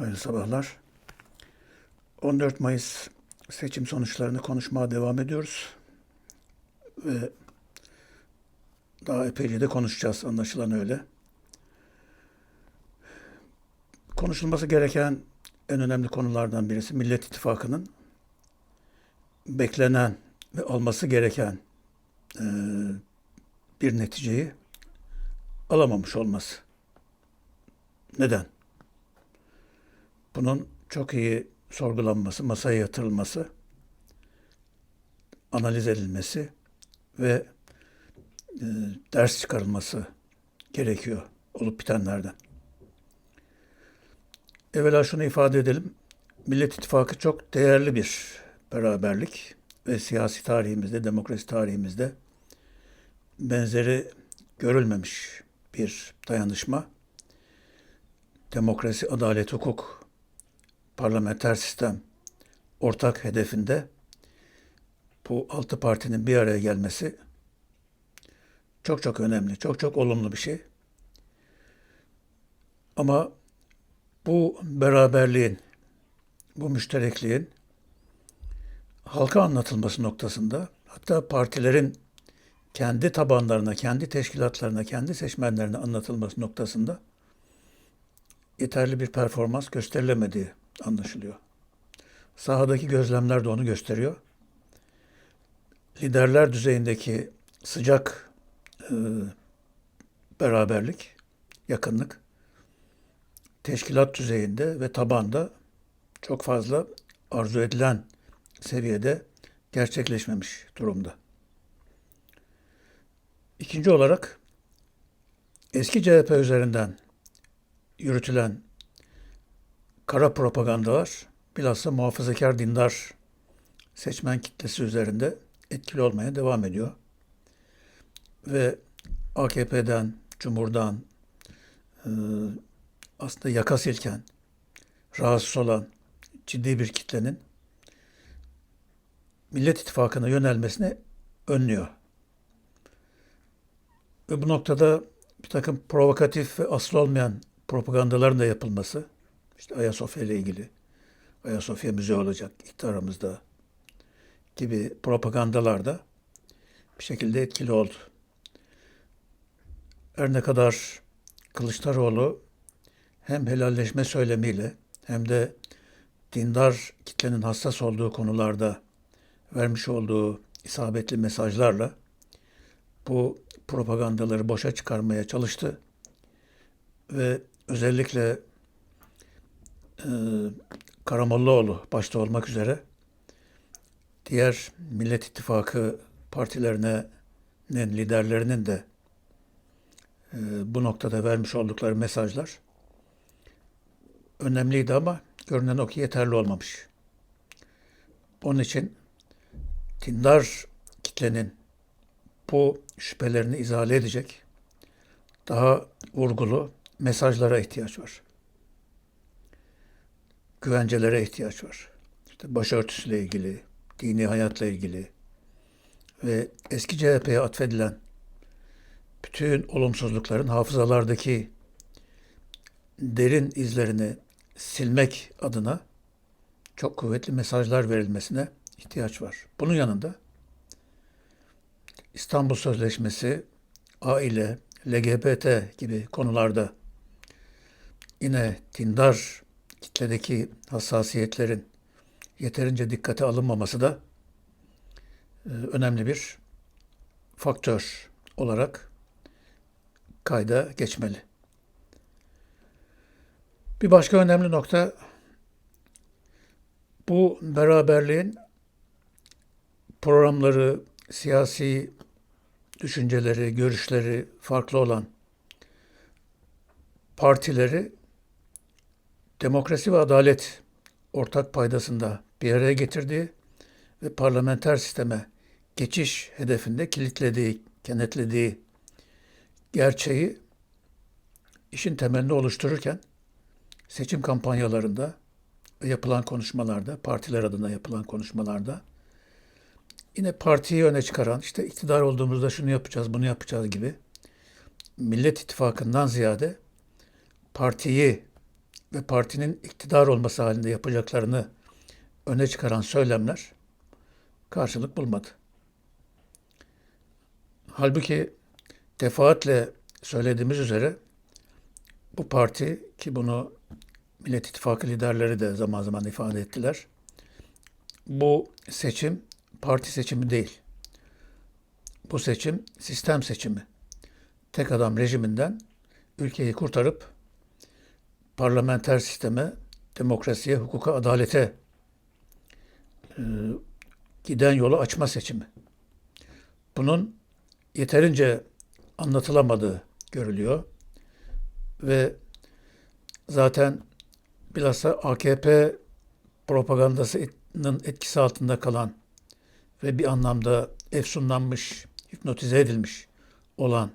Hayırlı sabahlar. 14 Mayıs seçim sonuçlarını konuşmaya devam ediyoruz. Ve daha epeyce de konuşacağız anlaşılan öyle. Konuşulması gereken en önemli konulardan birisi Millet İttifakı'nın beklenen ve alması gereken e, bir neticeyi alamamış olması. Neden? Bunun çok iyi sorgulanması, masaya yatırılması, analiz edilmesi ve e, ders çıkarılması gerekiyor olup bitenlerden. Evvela şunu ifade edelim. Millet İttifakı çok değerli bir beraberlik ve siyasi tarihimizde, demokrasi tarihimizde benzeri görülmemiş bir dayanışma. Demokrasi, adalet, hukuk, parlamenter sistem ortak hedefinde bu altı partinin bir araya gelmesi çok çok önemli, çok çok olumlu bir şey. Ama bu beraberliğin, bu müşterekliğin halka anlatılması noktasında hatta partilerin kendi tabanlarına, kendi teşkilatlarına, kendi seçmenlerine anlatılması noktasında yeterli bir performans gösterilemediği anlaşılıyor. Sahadaki gözlemler de onu gösteriyor. Liderler düzeyindeki sıcak e, beraberlik, yakınlık teşkilat düzeyinde ve tabanda çok fazla arzu edilen seviyede gerçekleşmemiş durumda. İkinci olarak eski CHP üzerinden yürütülen kara propagandalar bilhassa muhafazakar dindar seçmen kitlesi üzerinde etkili olmaya devam ediyor. Ve AKP'den, Cumhur'dan aslında yaka silken, rahatsız olan ciddi bir kitlenin Millet İttifakı'na yönelmesini önlüyor. Ve bu noktada bir takım provokatif ve asıl olmayan propagandaların da yapılması, işte Ayasofya ile ilgili, Ayasofya müze olacak iktidarımızda gibi propagandalar da bir şekilde etkili oldu. Her ne kadar Kılıçdaroğlu hem helalleşme söylemiyle hem de dindar kitlenin hassas olduğu konularda vermiş olduğu isabetli mesajlarla bu propagandaları boşa çıkarmaya çalıştı ve özellikle e, Karamollaoğlu başta olmak üzere diğer Millet İttifakı partilerinin liderlerinin de e, bu noktada vermiş oldukları mesajlar önemliydi ama görünen o ki yeterli olmamış. Onun için dindar kitlenin bu şüphelerini izale edecek daha vurgulu mesajlara ihtiyaç var. Güvencelere ihtiyaç var. İşte başörtüsüyle ilgili, dini hayatla ilgili ve eski CHP'ye atfedilen bütün olumsuzlukların hafızalardaki derin izlerini silmek adına çok kuvvetli mesajlar verilmesine ihtiyaç var. Bunun yanında İstanbul Sözleşmesi, aile, LGBT gibi konularda yine dindar kitledeki hassasiyetlerin yeterince dikkate alınmaması da e, önemli bir faktör olarak kayda geçmeli. Bir başka önemli nokta bu beraberliğin programları, siyasi düşünceleri, görüşleri farklı olan partileri demokrasi ve adalet ortak paydasında bir araya getirdiği ve parlamenter sisteme geçiş hedefinde kilitlediği, kenetlediği gerçeği işin temelini oluştururken seçim kampanyalarında yapılan konuşmalarda, partiler adına yapılan konuşmalarda yine partiyi öne çıkaran, işte iktidar olduğumuzda şunu yapacağız, bunu yapacağız gibi Millet İttifakı'ndan ziyade partiyi ve partinin iktidar olması halinde yapacaklarını öne çıkaran söylemler karşılık bulmadı. Halbuki defaatle söylediğimiz üzere bu parti ki bunu Millet İttifakı liderleri de zaman zaman ifade ettiler. Bu seçim parti seçimi değil. Bu seçim sistem seçimi. Tek adam rejiminden ülkeyi kurtarıp parlamenter sisteme, demokrasiye, hukuka, adalete e, giden yolu açma seçimi. Bunun yeterince anlatılamadığı görülüyor ve zaten bilhassa AKP propagandasının etkisi altında kalan ve bir anlamda efsunlanmış, hipnotize edilmiş olan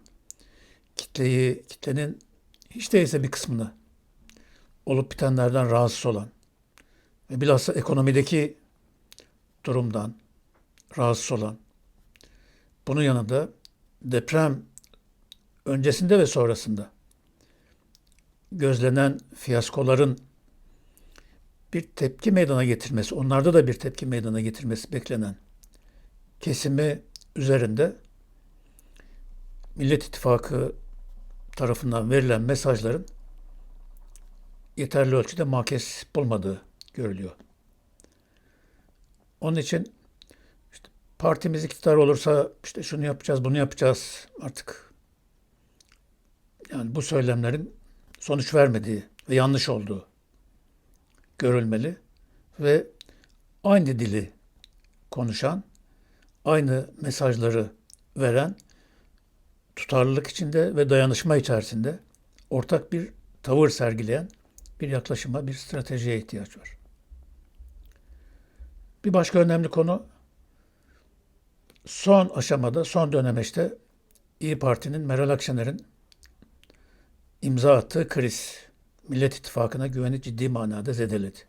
kitleyi, kitlenin hiç değilse bir kısmını olup bitenlerden rahatsız olan ve bilhassa ekonomideki durumdan rahatsız olan, bunun yanında deprem öncesinde ve sonrasında gözlenen fiyaskoların bir tepki meydana getirmesi, onlarda da bir tepki meydana getirmesi beklenen kesimi üzerinde Millet İttifakı tarafından verilen mesajların yeterli ölçüde makes bulmadığı görülüyor. Onun için işte partimiz iktidar olursa işte şunu yapacağız, bunu yapacağız artık. Yani bu söylemlerin sonuç vermediği ve yanlış olduğu görülmeli ve aynı dili konuşan, aynı mesajları veren, tutarlılık içinde ve dayanışma içerisinde ortak bir tavır sergileyen bir yaklaşıma, bir stratejiye ihtiyaç var. Bir başka önemli konu son aşamada, son dönemeçte İyi Parti'nin Meral Akşener'in imza attığı kriz Millet İttifakı'na güveni ciddi manada zedeledi.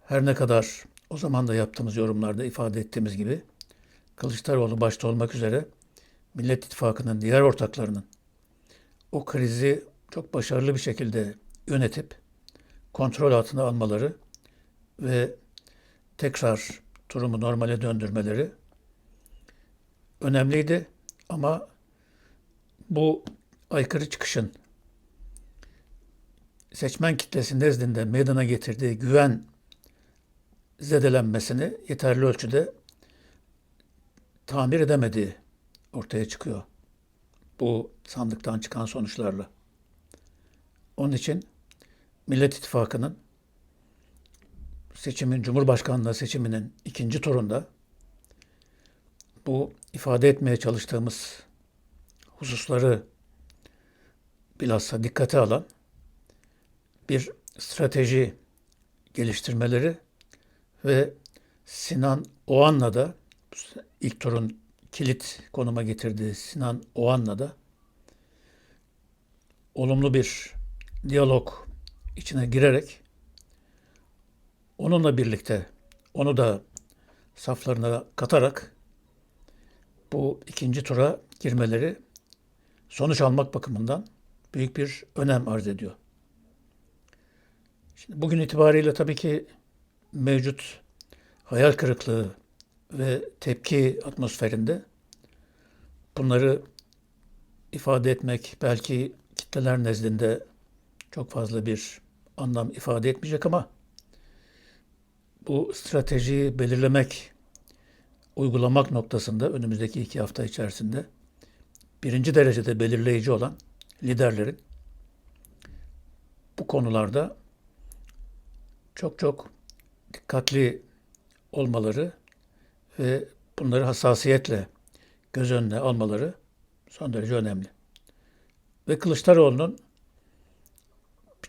Her ne kadar o zaman da yaptığımız yorumlarda ifade ettiğimiz gibi Kılıçdaroğlu başta olmak üzere Millet İttifakı'nın diğer ortaklarının o krizi çok başarılı bir şekilde yönetip kontrol altına almaları ve tekrar durumu normale döndürmeleri önemliydi ama bu aykırı çıkışın seçmen kitlesi nezdinde meydana getirdiği güven zedelenmesini yeterli ölçüde tamir edemediği ortaya çıkıyor. Bu sandıktan çıkan sonuçlarla. Onun için Millet İttifakı'nın seçimin, Cumhurbaşkanlığı seçiminin ikinci turunda bu ifade etmeye çalıştığımız hususları bilhassa dikkate alan bir strateji geliştirmeleri ve Sinan Oğan'la da ilk turun kilit konuma getirdiği Sinan Oğan'la da olumlu bir diyalog içine girerek onunla birlikte onu da saflarına katarak bu ikinci tura girmeleri sonuç almak bakımından büyük bir önem arz ediyor. Şimdi bugün itibariyle tabii ki mevcut hayal kırıklığı ve tepki atmosferinde bunları ifade etmek belki kitleler nezdinde çok fazla bir anlam ifade etmeyecek ama bu stratejiyi belirlemek, uygulamak noktasında önümüzdeki iki hafta içerisinde birinci derecede belirleyici olan liderlerin bu konularda çok çok dikkatli olmaları ve bunları hassasiyetle göz önüne almaları son derece önemli. Ve Kılıçdaroğlu'nun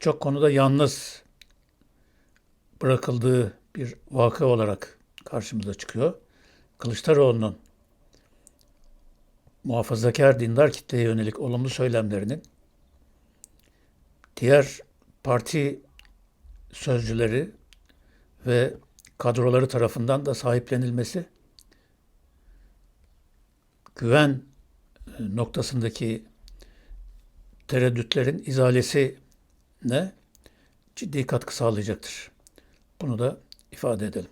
birçok konuda yalnız bırakıldığı bir vakı olarak karşımıza çıkıyor. Kılıçdaroğlu'nun muhafazakar dindar kitleye yönelik olumlu söylemlerinin diğer parti sözcüleri ve kadroları tarafından da sahiplenilmesi güven noktasındaki tereddütlerin izalesi de ciddi katkı sağlayacaktır. Bunu da ifade edelim.